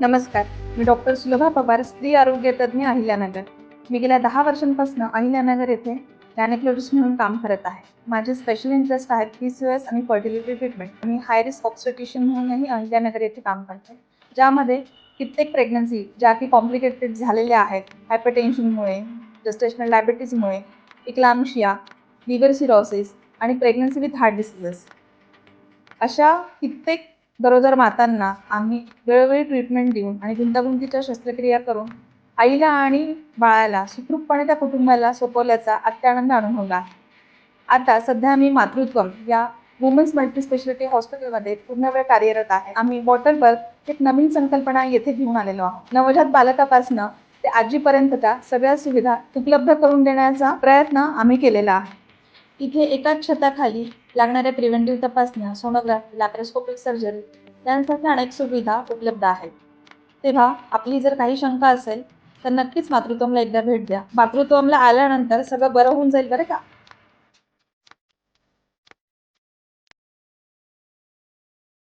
नमस्कार. मी डॉक्टर सुलभा पवार स्त्री आरोग्य तज्ज्ञ अहिल्यानगर. मी गेल्या दहा वर्षांपासून अहिल्यानगर येथे गॅनेकोलॉजिस्ट म्हणून काम करत आहे. माझे स्पेशल इंटरेस्ट आहेत पी सी एस आणि फर्टिलिटी ट्रीटमेंट मी हाय रिस्क ऑब्स्टिट्यूशन म्हणूनही अहिल्यानगर येथे काम करते. ज्यामध्ये कित्येक प्रेग्नन्सी ज्या की कॉम्प्लिकेटेड झालेल्या आहेत. हायपरटेन्शनमुळे जस्टेशनल डायबिटीजमुळे इक्लामशिया लिव्हर सिरोसिस आणि प्रेग्नन्सी विथ हार्ट डिसिजेस अशा कित्येक गरोदर मातांना आम्ही वेळोवेळी ट्रीटमेंट देऊन आणि गुंतागुंतीच्या शस्त्रक्रिया करून आईला आणि बाळाला सुखरूपपणे त्या कुटुंबाला सोपवल्याचा अत्यानंद अनुभवला आता सध्या मी मातृत्वम या वुमेन्स मल्टी स्पेशालिटी हॉस्पिटलमध्ये पूर्ण वेळ कार्यरत आहे. आम्ही वॉटर बर्थ एक नवीन संकल्पना येथे घेऊन आलेलो आहोत. नवजात बालकापासनं ते आजीपर्यंतच्या सगळ्या सुविधा उपलब्ध करून देण्याचा प्रयत्न आम्ही केलेला आहे. तिथे एकाच छताखाली लागणाऱ्या प्रिव्हेंटिव्ह तपासण्या सोनोग्राफी लॅप्रोस्कोपिक सर्जरी यांसारख्या अनेक सुविधा उपलब्ध आहेत. तेव्हा आपली जर काही शंका असेल तर नक्कीच मातृत्वमला एकदा भेट द्या. मातृत्वमला आल्यानंतर सगळं बरं होऊन जाईल बरं का?